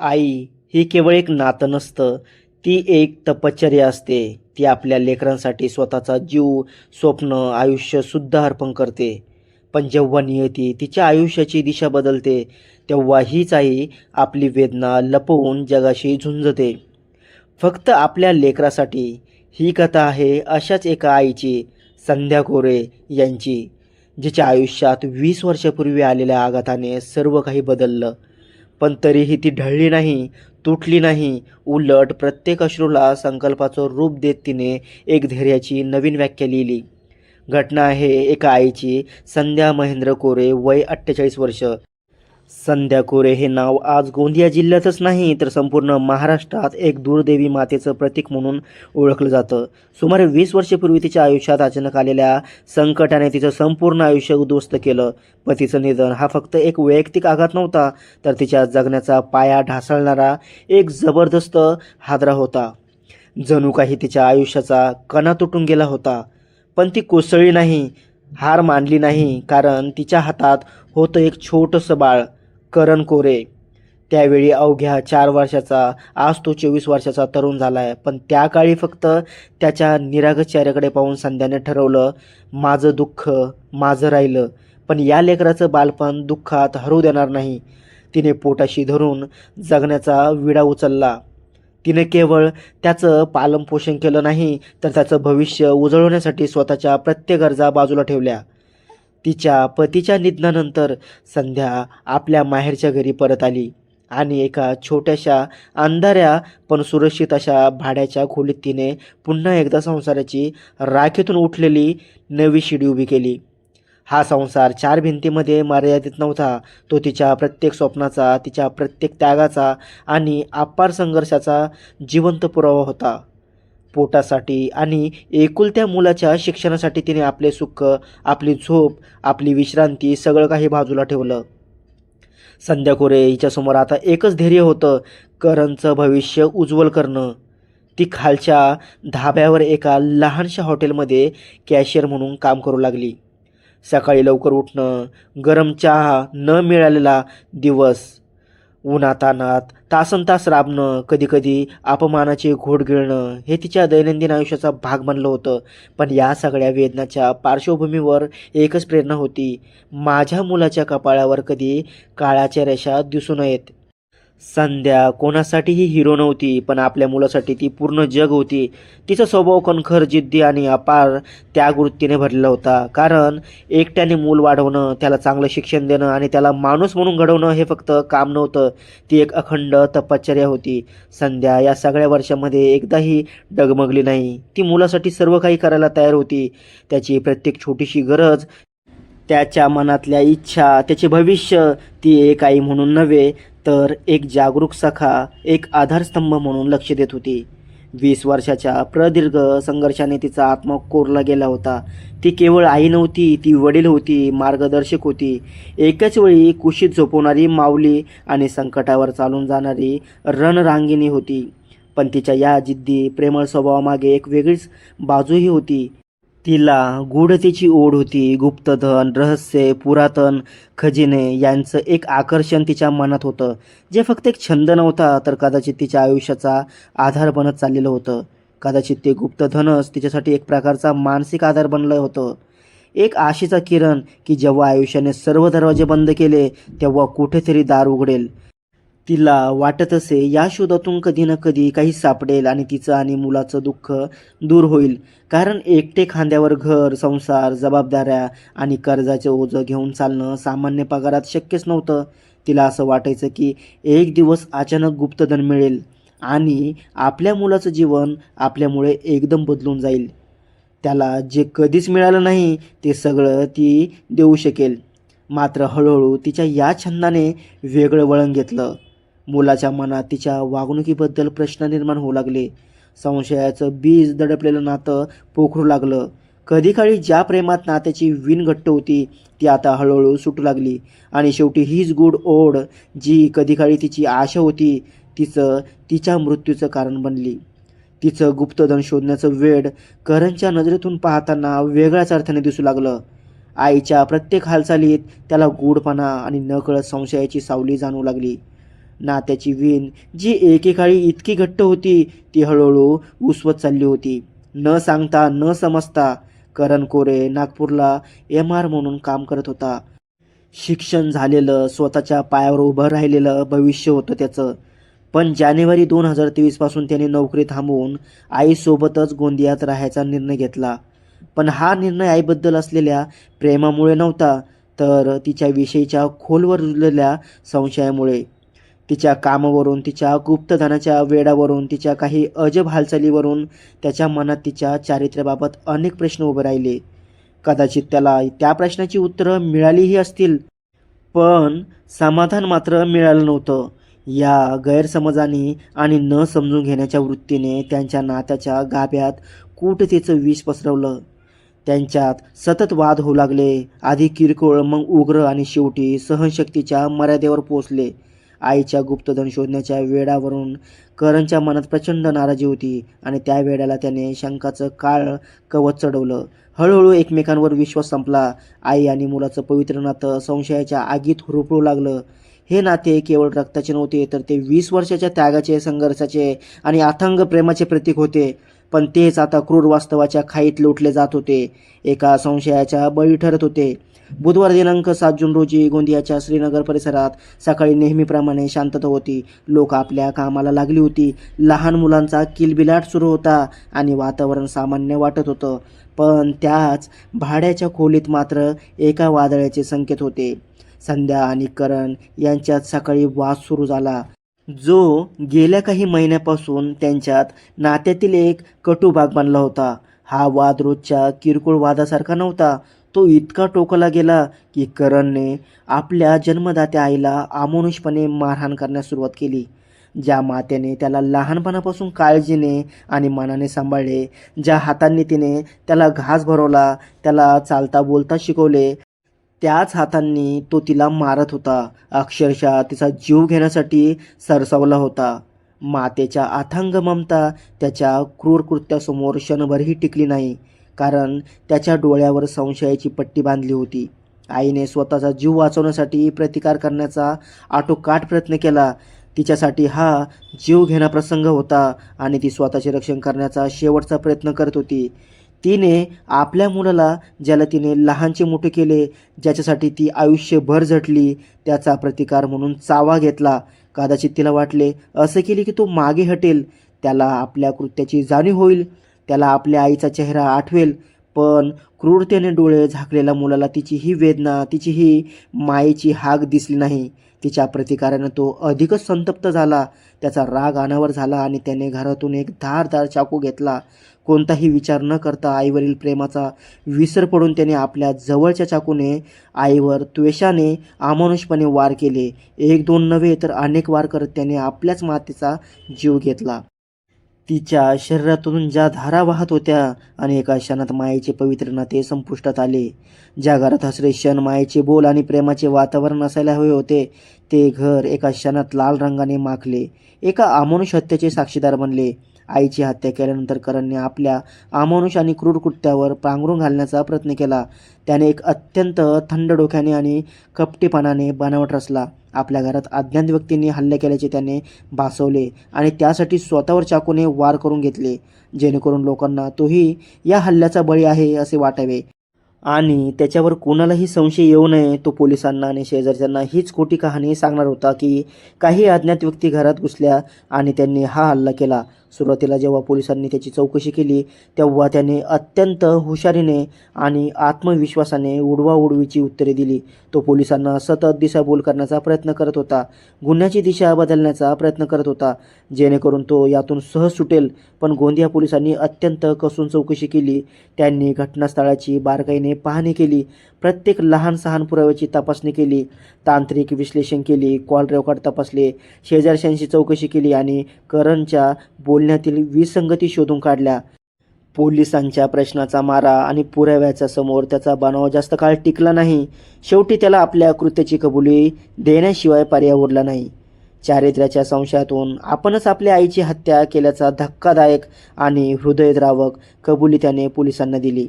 आई ही केवळ एक नातं नसतं ती एक तपश्चर्या असते. ती आपल्या लेकरांसाठी स्वतःचा जीव स्वप्न आयुष्यसुद्धा अर्पण करते. पण जेव्हा नियती तिच्या आयुष्याची दिशा बदलते तेव्हा हीच आई आपली वेदना लपवून जगाशी झुंजते. फक्त आपल्या लेकरासाठी ही कथा आहे अशाच एका आईची संध्या कोरे यांची जिच्या आयुष्यात वीस वर्षापूर्वी आलेल्या आघाताने सर्व काही बदललं. पण तरीही ती ढळली नाही तुटली नाही. उलट प्रत्येक अश्रूला संकल्पाचं रूप देत तिने एक धैर्याची नवीन व्याख्या लिहिली. घटना आहे एका आईची. संध्या महेंद्र कोरे वय अठ्ठेचाळीस वर्ष. संध्या कोरे हे नाव आज गोंदिया जिल्ह्यातच नाही तर संपूर्ण महाराष्ट्रात एक दूरदेवी मातेचं प्रतीक म्हणून ओळखलं जातं. सुमारे वीस वर्षपूर्वी तिच्या आयुष्यात अचानक आलेल्या संकटाने तिचं संपूर्ण आयुष्य उद्ध्वस्त केलं. पतीचं निधन हा फक्त एक वैयक्तिक आघात नव्हता तर तिच्या जगण्याचा पाया ढासळणारा एक जबरदस्त हादरा होता. जणू काही तिच्या आयुष्याचा कणा तुटून गेला होता पण ती कोसळली नाही हार मानली नाही कारण तिच्या हातात होतं एक छोटंसं बाळ. करण कोरे. त्यावेळी अवघ्या चार वर्षाचा आज तो चोवीस वर्षाचा तरुण झाला आहे पण त्या काळी फक्त त्याच्या निरागस चेहऱ्याकडे पाहून संध्याने ठरवलं माझं दुःख माझं राहिलं. पण या लेकराचं बालपण दुःखात हरू देणार नाही. तिने पोटाशी धरून जगण्याचा विडा उचलला. तिने केवळ त्याचं पालनपोषण केलं नाही तर त्याचं भविष्य उजळवण्यासाठी स्वतःच्या प्रत्येक गरजा बाजूला ठेवल्या. तिच्या पतीच्या निधनानंतर संध्या आपल्या माहेरच्या घरी परत आली आणि एका छोट्याशा अंधाऱ्या पण सुरक्षित अशा भाड्याच्या खोलीत तिने पुन्हा एकदा संसाराची राखेतून उठलेली नवी शिडी उभी केली. हा संसार चार भिंतीमध्ये मर्यादित नव्हता. तो तिच्या प्रत्येक स्वप्नाचा तिच्या प्रत्येक त्यागाचा आणि अपार संघर्षाचा जिवंत पुरावा होता. पोटासाठी आणि एकुलत्या मुलाच्या शिक्षणासाठी तिने आपले सुख आपली झोप आपली विश्रांती सगळं काही बाजूला ठेवलं. संध्या कोरे हिच्यासमोर आता एकच धैर्य होतं करणचं भविष्य उज्ज्वल करणं. ती खालच्या धाब्यावर एका लहानशा हॉटेलमध्ये कॅशियर म्हणून काम करू लागली. सकाळी लवकर उठणं गरम चहा न मिळालेला दिवस उन्हातानात तासन तास राबणं कधीकधी अपमानाचे घोट गिळणं हे तिच्या दैनंदिन आयुष्याचा भाग बनलं होतं. पण या सगळ्या वेदनाच्या पार्श्वभूमीवर एकच प्रेरणा होती. माझ्या मुलाच्या कपाळावर कधी काळाच्या रेषा दिसू नयेत. संध्या कोणासाठीही हिरो नव्हती पण आपल्या मुलासाठी ती पूर्ण जग होती. तिचा स्वभाव कणखर जिद्दी आणि अपार त्या वृत्तीने भरलेला होता. कारण एकट्याने मूल वाढवणं त्याला चांगलं शिक्षण देणं आणि त्याला माणूस म्हणून घडवणं हे फक्त काम नव्हतं. ती एक अखंड तपश्चर्या होती. संध्या या सगळ्या वर्षामध्ये एकदाही डगमगली नाही. ती मुलासाठी सर्व काही करायला तयार होती. त्याची प्रत्येक छोटीशी गरज त्याच्या मनातल्या इच्छा त्याचे भविष्य ती एक आई म्हणून नव्हे तर एक जागरूक सखा एक आधारस्तंभ म्हणून लक्ष देत होती. वीस वर्षाच्या प्रदीर्घ संघर्षाने तिचा आत्मा कोरला गेला होता. ती केवळ आई नव्हती ती वडील होती मार्गदर्शक होती. एकाच वेळी कुशीत झोपवणारी माऊली आणि संकटावर चालून जाणारी रणरांगिणी होती. पण तिच्या या जिद्दी प्रेमळ स्वभावामागे एक वेगळीच बाजूही होती. तिला गूढतेची ओढ होती. गुप्तधन रहस्य पुरातन खजिने यांचं एक आकर्षण तिच्या मनात होतं. जे फक्त एक छंद नव्हता तर कदाचित तिच्या आयुष्याचा आधार बनत चाललेलं होतं. कदाचित ते गुप्तधनच तिच्यासाठी एक प्रकारचा मानसिक आधार बनलं होतं. एक आशेचा किरण की जेव्हा आयुष्याने सर्व दरवाजे बंद केले तेव्हा कुठेतरी दार उघडेल. तिला वाटत असे या शोधातून कधी ना कधी काही सापडेल आणि तिचं आणि मुलाचं दुःख दूर होईल. कारण एकटे खांद्यावर घर संसार जबाबदाऱ्या आणि कर्जाचे ओझं घेऊन चालणं सामान्य पगारात शक्यच नव्हतं. तिला असं वाटायचं की एक दिवस अचानक गुप्तधन मिळेल आणि आपल्या मुलाचं जीवन आपल्यामुळे एकदम बदलून जाईल. त्याला जे कधीच मिळालं नाही ते सगळं ती देऊ शकेल. मात्र हळूहळू तिच्या या छंदाने वेगळं वळण घेतलं. मुलाच्या मनात तिच्या वागणुकीबद्दल प्रश्न निर्माण होऊ लागले. संशयाचं बीज दडपलेलं नातं पोखरू लागलं. कधी काळी ज्या प्रेमात नात्याची विण घट्ट होती ती आता हळूहळू सुटू लागली. आणि शेवटी हीच गुड ओढ जी कधी काळी तिची आशा होती तिचं तिच्या मृत्यूचं कारण बनली. तिचं गुप्तधन शोधण्याचं वेड करणच्या नजरेतून पाहताना वेगळ्याच अर्थाने दिसू लागलं. आईच्या प्रत्येक हालचालीत त्याला गूढपणा आणि नकळत संशयाची सावली जाणवू लागली. नात्याची वीण जी एकेकाळी इतकी घट्ट होती ती हळूहळू उसवत चालली होती. न सांगता न समजता करण कोरे नागपूरला एम आर म्हणून काम करत होता. शिक्षण झालेलं स्वतःच्या पायावर उभं राहिलेलं भविष्य होतं त्याचं. पण जानेवारी दोन हजार तेवीसपासून त्याने नोकरी थांबवून आईसोबतच गोंदियात राहायचा निर्णय घेतला. पण हा निर्णय आईबद्दल असलेल्या प्रेमामुळे नव्हता तर तिच्याविषयीच्या खोलवर रुजलेल्या संशयामुळे. तिच्या कामावरून तिच्या गुप्तधनाच्या वेडावरून तिच्या काही अजब हालचालीवरून त्याच्या मनात तिच्या चारित्र्याबाबत अनेक प्रश्न उभे राहिले. कदाचित त्याला त्या प्रश्नाची उत्तरं मिळालीही असतील पण समाधान मात्र मिळालं नव्हतं. या गैरसमजाने आणि न समजून घेण्याच्या वृत्तीने त्यांच्या नात्याच्या गाभ्यात कूटतेचं विष पसरवलं. त्यांच्यात सतत वाद होऊ लागले. आधी किरकोळ मग उग्र आणि शेवटी सहनशक्तीच्या मर्यादेवर पोचले आईच्या गुप्तधन शोधण्याच्या वेळावरून करणच्या मनात प्रचंड नाराजी होती आणि त्या वेळेला त्याने शंकाचं काळ कवच चढवलं. हळूहळू एकमेकांवर विश्वास संपला. आई आणि मुलाचं पवित्र नातं संशयाच्या आगीत हुरपळू लागलं. हे नाते केवळ रक्ताचे नव्हते तर ते वीस वर्षाच्या त्यागाचे संघर्षाचे आणि अथांग प्रेमाचे प्रतीक होते. पण तेच आता क्रूर वास्तवाच्या खाईत लोटले जात होते. एका संशयाच्या बळी ठरत होते. बुधवार दिनांक सात जून रोजी गोंदियाच्या श्रीनगर परिसरात सकाळी नेहमीप्रमाणे शांतता होती. लोक आपल्या कामाला लागली होती. लहान मुलांचा किलबिलाट सुरू होता आणि वातावरण सामान्य वाटत होतं. पण त्याच भाड्याच्या खोलीत मात्र एका वादळाचे संकेत होते. संध्या आणि करण यांच्यात सकाळी वाद सुरू झाला. जो गेल्या काही महिन्यापासून त्यांच्यात नात्यातील एक कटू भाग बनला होता. हा वाद रोजच्या किरकोळ वादासारखा नव्हता. तो इतका टोकला गेला की करणने आपल्या जन्मदात्या आईला आमनुषपणे मारहाण करण्यास सुरुवात केली. ज्या मातेने त्याला लहानपणापासून काळजीने आणि मनाने सांभाळले ज्या हातांनी तिने त्याला घास भरवला त्याला चालता बोलता शिकवले त्याच हातांनी तो तिला मारत होता. अक्षरशः तिचा जीव घेण्यासाठी सरसावला होता. मातेच्या अथांग ममता त्याच्या क्रूर कृत्यासमोर क्षणभरही टिकली नाही. कारण त्याच्या डोळ्यावर संशयाची पट्टी बांधली होती. आईने स्वतःचा जीव वाचवण्यासाठी प्रतिकार करण्याचा आटोकाट प्रयत्न केला. तिच्यासाठी हा जीव घेणा प्रसंग होता आणि ती स्वतःचे रक्षण करण्याचा शेवटचा प्रयत्न करत होती. तिने आपल्या मुलाला ज्याला तिने लहानचे मोठे केले ज्याच्यासाठी ती आयुष्यभर झटली त्याचा प्रतिकार म्हणून चावा घेतला. कदाचित तिला वाटले असं केले की तो मागे हटेल. त्याला आपल्या कृत्याची जाणीव होईल. त्याला आपल्या आईचा चेहरा आठवेल पण क्रूरतेने डोळे झाकलेल्या मुलाला तिची ही वेदना तिची ही मायेची हाक दिसली नाही. तिच्या प्रतिकारानं तो अधिकच संतप्त झाला. त्याचा राग अनावर झाला आणि त्याने घरातून एक धारदार चाकू घेतला. कोणताही विचार न करता आईवरील प्रेमाचा विसर पडून त्याने आपल्या जवळच्या चाकूने आईवर त्वेषाने अमानुषपणे वार केले. एक दोन नव्हे तर अनेक वार करत त्याने आपल्याच मातेचा जीव घेतला. तिच्या शरीरातून ज्या धारा वाहत होत्या आणि एका क्षणात मायेचे पवित्र नाते संपुष्टात आले. ज्या घरात हसरे क्षण मायेचे बोल आणि प्रेमाचे वातावरण असायला हवे होते ते घर एका क्षणात लाल रंगाने माखले. एका अमानुष हत्येचे साक्षीदार बनले. आईची हत्या केल्यानंतर करणने आपल्या अमानुष आणि क्रूर कृत्यावर पांघरून घालण्याचा प्रयत्न केला. त्याने एक अत्यंत थंड डोक्याने आणि कपटीपणाने बनावट रचला. आपल्या घरात अज्ञात व्यक्तींनी हल्ले केल्याचे त्याने भासवले आणि त्यासाठी स्वतःवर चाकूने वार करून घेतले. जेणेकरून लोकांना तोही या हल्ल्याचा बळी आहे असे वाटावे. आणि त्याच्यावर कोणालाही संशय येऊ नये तो पोलिसांना आणि शेजारच्यांना हीच खोटी कहाणी सांगणार होता की काही अज्ञात व्यक्ती घरात घुसल्या आणि त्यांनी हा हल्ला केला. सुरुवातीला जेव्हा पोलिसांनी त्याची चौकशी केली तेव्हा त्याने अत्यंत हुशारीने आणि आत्मविश्वासाने उडवाउडवीची उत्तरे दिली. तो पोलिसांना सतत दिशाभूल करण्याचा प्रयत्न करत होता. गुन्ह्याची दिशा बदलण्याचा प्रयत्न करत होता. जेणेकरून तो यातून सहज सुटेल पण गोंदिया पोलिसांनी अत्यंत कसून चौकशी केली. त्यांनी घटनास्थळाची बारकाईने पाहणी केली. प्रत्येक लहान सहान पुराव्याची तपासणी केली. तांत्रिक विश्लेषण केली. कॉल रेकॉर्ड तपासले. शेजारच्यांशी चौकशी केली आणि करणच्या बोल बोलण्यातील विसंगती शोधून काढल्या. पोलिसांच्या प्रश्नाचा मारा आणि पुराव्याच्या समोर त्याचा बनाव जास्त काळ टिकला नाही. शेवटी त्याला आपल्या कृत्याची कबुली देण्याशिवाय पर्याय उरला नाही. चारित्र्याच्या संशयातून आपणच आपल्या आईची हत्या केल्याचा धक्कादायक आणि हृदयद्रावक कबुली त्याने पोलिसांना दिली.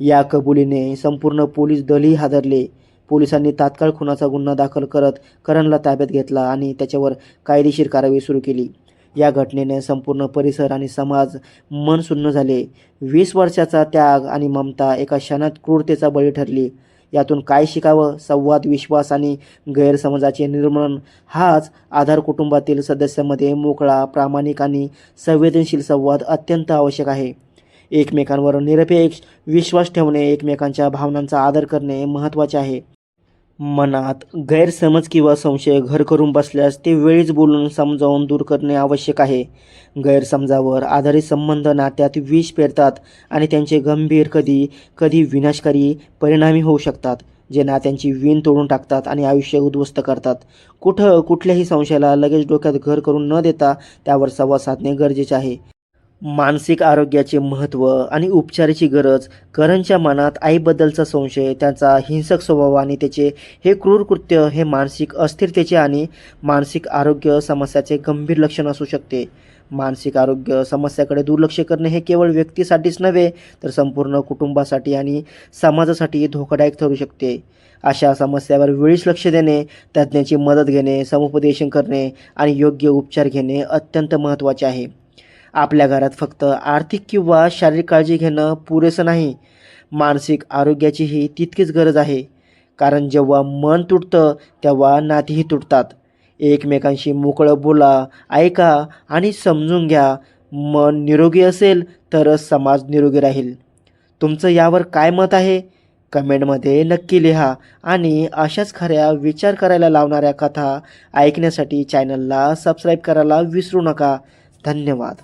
या कबुलीने संपूर्ण पोलीस दलही हादरले. पोलिसांनी तात्काळ खुनाचा गुन्हा दाखल करत करणला ताब्यात घेतला आणि त्याच्यावर कायदेशीर कारवाई सुरू केली. या घटनेने संपूर्ण परिसर आणि समाज मन सुन्न झाले. वीस वर्षाचा त्याग आणि ममता एका क्षणात क्रूरतेचा बळी ठरली. यातून काय शिकावं? संवाद विश्वास आणि गैरसमजाचे निर्मूलन हाच आधार कुटुंबातील सदस्यांमध्ये मोकळा प्रामाणिक आणि संवेदनशील संवाद अत्यंत आवश्यक आहे. एकमेकांवर निरपेक्ष विश्वास ठेवणे एकमेकांच्या भावनांचा आदर करणे महत्त्वाचे आहे. मनात गैरसमज किंवा संशय घर करून बसल्यास ते वेळीच बोलून समजावून दूर करणे आवश्यक आहे. गैरसमजावर आधारित संबंध नात्यात विष पेरतात आणि त्यांचे गंभीर कधी कधी विनाशकारी परिणामी होऊ शकतात जे नात्यांची वीण तोडून टाकतात आणि आयुष्य उद्ध्वस्त करतात. कुठं कुठल्याही संशयाला लगेच डोक्यात घर करून न देता त्यावर संवाद साधणे गरजेचे आहे. मानसिक आरोग्याचे महत्त्व आणि उपचाराची गरज करणच्या मनात आईबद्दलचा संशय त्यांचा हिंसक स्वभाव आणि त्याचे हे क्रूर कृत्य हे मानसिक अस्थिरतेचे आणि मानसिक आरोग्य समस्याचे गंभीर लक्षण असू शकते. मानसिक आरोग्य समस्याकडे दुर्लक्ष करणे हे केवळ व्यक्तीसाठीच नव्हे तर संपूर्ण कुटुंबासाठी आणि समाजासाठी धोकादायक ठरू शकते. अशा समस्यावर वेळीच लक्ष देणे तज्ज्ञाची मदत घेणे समुपदेशन करणे आणि योग्य उपचार घेणे अत्यंत महत्त्वाचे आहे. आपल्या घरात फक्त आर्थिक किंवा शारीरिक काळजी घेणं पुरेसं नाही. मानसिक आरोग्याचीही तितकीच गरज आहे. कारण जेव्हा मन तुटतं तेव्हा नातीही तुटतात. एकमेकांशी मोकळं बोला ऐका आणि समजून घ्या. मन निरोगी असेल तरच समाज निरोगी राहील. तुमचं यावर काय मत आहे? कमेंटमध्ये नक्की लिहा आणि अशाच खऱ्या विचार करायला लावणाऱ्या कथा ऐकण्यासाठी चॅनलला सबस्क्राईब करायला विसरू नका. धन्यवाद.